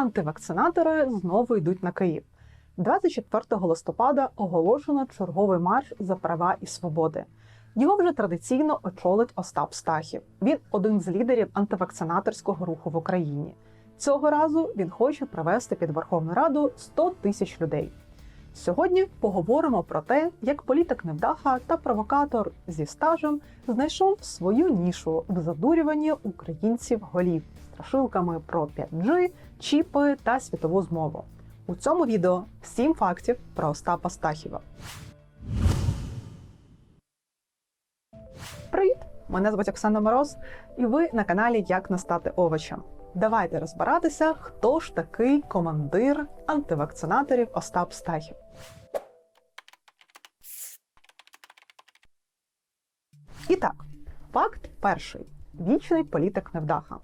антивакцинатори знову йдуть на Київ. 24 листопада оголошено черговий марш за права і свободи. Його вже традиційно очолить Остап Стахів. Він один з лідерів антивакцинаторського руху в Україні. Цього разу він хоче привести під Верховну Раду 100 тисяч людей. Сьогодні поговоримо про те, як політик невдаха та провокатор зі стажем знайшов свою нішу в задурюванні українців голів страшилками про 5G, чіпи та світову змову. У цьому відео 7 фактів про Остапа Стахіва. Привіт! Мене звуть Оксана Мороз, і ви на каналі Як не стати овочем. Давайте розбиратися, хто ж такий командир антивакцинаторів Остап Стахів. І так, факт перший: вічний політик невдаха.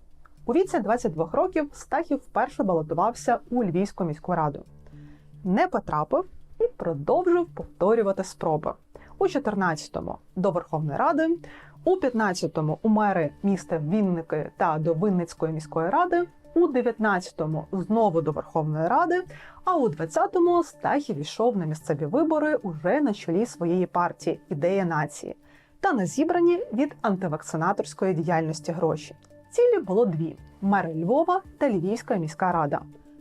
У віці 22 років Стахів вперше балотувався у Львівську міську раду. Не потрапив і продовжив повторювати спроби. У 14-му до Верховної Ради, у 15-му у мери міста Вінники та до Винницької міської ради, у 19-му знову до Верховної Ради, а у 20-му Стахів йшов на місцеві вибори уже на чолі своєї партії Ідея нації та на зібрані від антивакцинаторської діяльності гроші. Цілі було дві: мери Львова та Львівська міська рада.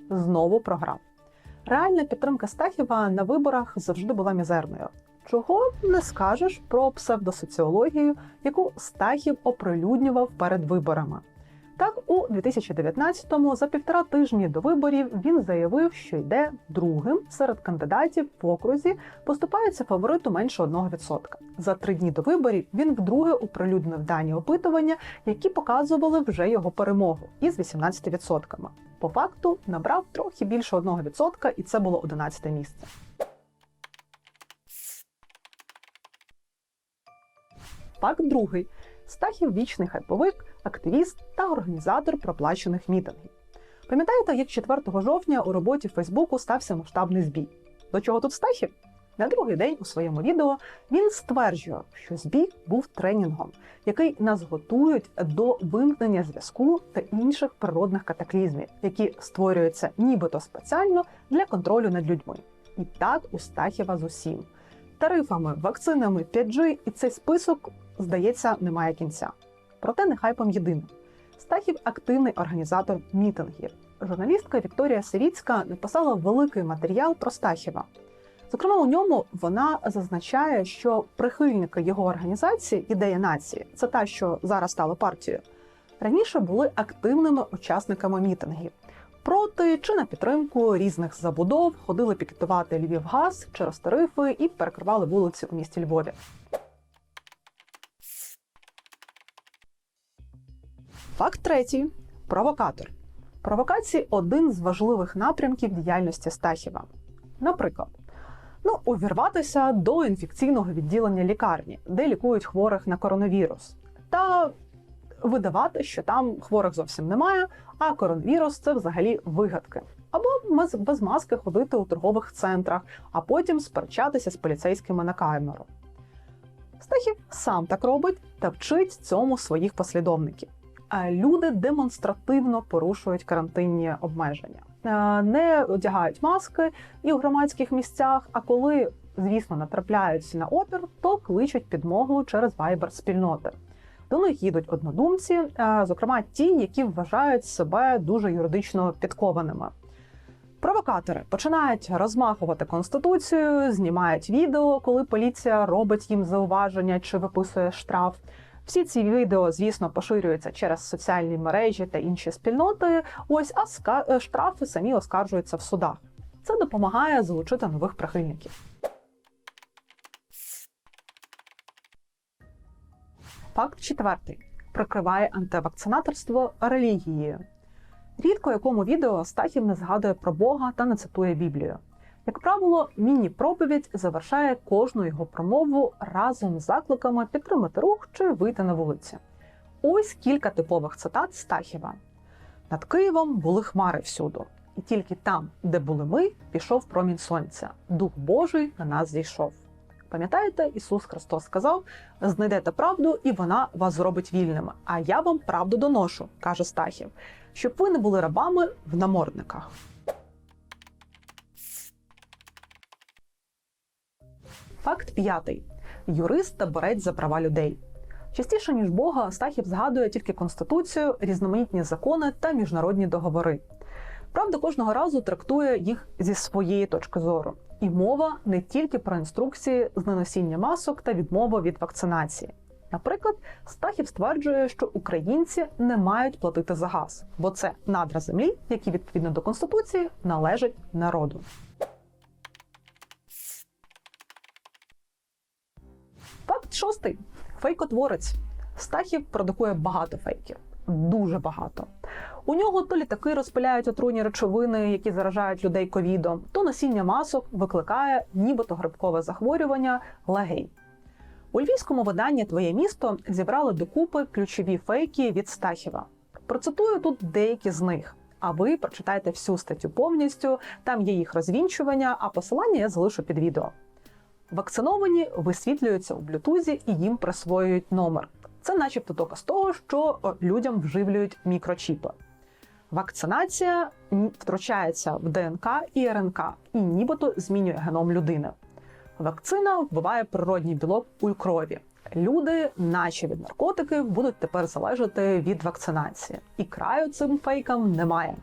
Знову програв. Реальна підтримка Стахіва на виборах завжди була мізерною. Чого не скажеш про псевдосоціологію, яку Стахів оприлюднював перед виборами. Так, у 2019-му, за півтора тижні до виборів, він заявив, що йде другим серед кандидатів в окрузі, поступається фавориту менше 1%. За три дні до виборів він вдруге оприлюднив дані опитування, які показували вже його перемогу із 18%. По факту набрав трохи більше 1%, і це було 11 місце. Факт другий. Стахів вічний хайповик, активіст та організатор проплачених мітингів. Пам'ятаєте, як 4 жовтня у роботі Фейсбуку стався масштабний збій? До чого тут Стахів? На другий день у своєму відео він стверджує, що збій був тренінгом, який нас готують до вимкнення зв'язку та інших природних катаклізмів, які створюються нібито спеціально для контролю над людьми. І так у Стахіва з усім тарифами, вакцинами, 5G, і цей список, здається, не має кінця. Проте не хайпом єдиним. Стахів активний організатор мітингів. Журналістка Вікторія Сиріцька написала великий матеріал про Стахіва. Зокрема, у ньому вона зазначає, що прихильники його організації ідея нації це та, що зараз стала партією, раніше були активними учасниками мітингів. Проти чи на підтримку різних забудов ходили пікетувати Львівгаз через тарифи і перекривали вулиці у місті Львові. Факт третій провокатор. Провокації один з важливих напрямків діяльності Стахіва. Наприклад, ну, увірватися до інфекційного відділення лікарні, де лікують хворих на коронавірус, та видавати, що там хворих зовсім немає, а коронавірус це взагалі вигадки. Або без маски ходити у торгових центрах, а потім сперечатися з поліцейськими на камеру. Стахів сам так робить та вчить цьому своїх послідовників. Люди демонстративно порушують карантинні обмеження, не одягають маски і у громадських місцях. А коли, звісно, натрапляються на опір, то кличуть підмогу через вайбер спільноти. До них їдуть однодумці, зокрема ті, які вважають себе дуже юридично підкованими. Провокатори починають розмахувати конституцію, знімають відео, коли поліція робить їм зауваження чи виписує штраф. Всі ці відео, звісно, поширюються через соціальні мережі та інші спільноти. Ось а е, штрафи самі оскаржуються в судах. Це допомагає залучити нових прихильників. Факт четвертий прикриває антивакцинаторство релігією. Рідко якому відео Стахів не згадує про Бога та не цитує Біблію. Як правило, міні-проповідь завершає кожну його промову разом з закликами підтримати рух чи вийти на вулиці. Ось кілька типових цитат Стахіва: над Києвом були хмари всюду, і тільки там, де були ми, пішов промінь сонця. Дух Божий на нас зійшов. Пам'ятаєте, Ісус Христос сказав: знайдете правду, і вона вас зробить вільними. А я вам правду доношу, каже Стахів. щоб ви не були рабами в намордниках. Факт п'ятий: юрист та борець за права людей. Частіше ніж Бога, Стахів згадує тільки конституцію, різноманітні закони та міжнародні договори. Правда, кожного разу трактує їх зі своєї точки зору. І мова не тільки про інструкції з неносіння масок та відмову від вакцинації. Наприклад, Стахів стверджує, що українці не мають платити за газ, бо це надра землі, які відповідно до конституції належать народу. Шостий: фейкотворець. Стахів продукує багато фейків, дуже багато. У нього то літаки розпиляють отруйні речовини, які заражають людей ковідом, то носіння масок викликає нібито грибкове захворювання легень. У львівському виданні Твоє місто зібрали докупи ключові фейки від Стахіва. Процитую тут деякі з них. А ви прочитайте всю статтю повністю. Там є їх розвінчування, а посилання я залишу під відео. Вакциновані висвітлюються у блютузі і їм присвоюють номер. Це, начебто, доказ того, що людям вживлюють мікрочіпи. Вакцинація втручається в ДНК і РНК і нібито змінює геном людини. Вакцина вбиває природній білок у крові. Люди, наче від наркотиків, будуть тепер залежати від вакцинації. І краю цим фейкам немає.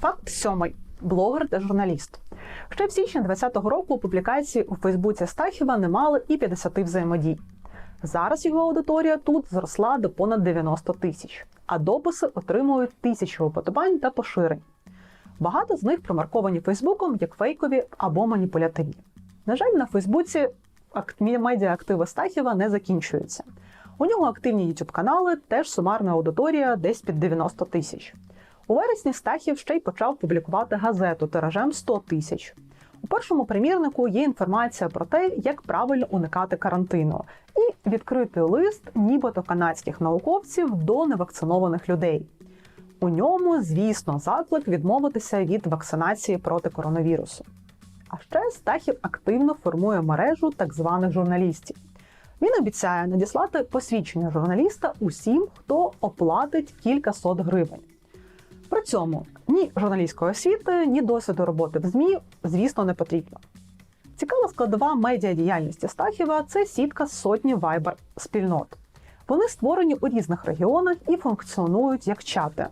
Факт сьомий. Блогер та журналіст. Ще в січні 2020 року публікації у Фейсбуці Стахіва не мали і 50 взаємодій. Зараз його аудиторія тут зросла до понад 90 тисяч, а дописи отримують тисячі уподобань та поширень. Багато з них промарковані Фейсбуком як фейкові або маніпулятивні. На жаль, на Фейсбуці акт- медіаактиви Стахіва не закінчуються. У нього активні youtube канали, теж сумарна аудиторія десь під 90 тисяч. У вересні Стахів ще й почав публікувати газету тиражем 100 тисяч. У першому примірнику є інформація про те, як правильно уникати карантину, і відкритий лист нібито канадських науковців до невакцинованих людей. У ньому, звісно, заклик відмовитися від вакцинації проти коронавірусу. А ще Стахів активно формує мережу так званих журналістів. Він обіцяє надіслати посвідчення журналіста усім, хто оплатить кількасот гривень. При цьому ні журналістської освіти, ні досвіду роботи в ЗМІ, звісно, не потрібно. Цікава складова медіадіяльності Стахіва це сітка сотні вайбер спільнот. Вони створені у різних регіонах і функціонують як чати.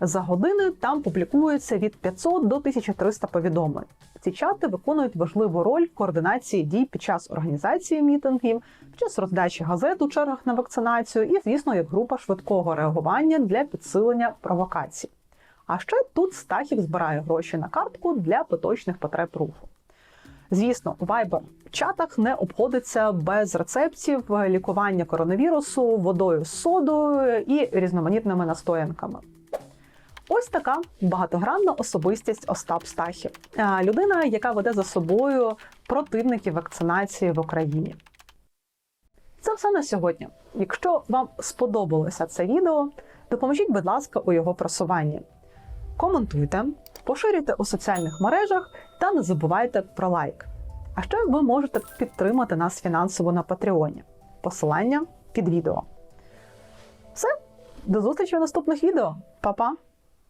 За години там публікується від 500 до 1300 повідомлень. Ці чати виконують важливу роль в координації дій під час організації мітингів, під час роздачі газет у чергах на вакцинацію і, звісно, як група швидкого реагування для підсилення провокацій. А ще тут Стахів збирає гроші на картку для поточних потреб руху. Звісно, у Viber чатах не обходиться без рецептів лікування коронавірусу водою з содою і різноманітними настоянками. Ось така багатогранна особистість Остап Стахів, людина, яка веде за собою противників вакцинації в Україні. Це все на сьогодні. Якщо вам сподобалося це відео, допоможіть, будь ласка, у його просуванні. Коментуйте, поширюйте у соціальних мережах та не забувайте про лайк. А ще ви можете підтримати нас фінансово на Патреоні. Посилання під відео. Все, до зустрічі в наступних відео. Па-па!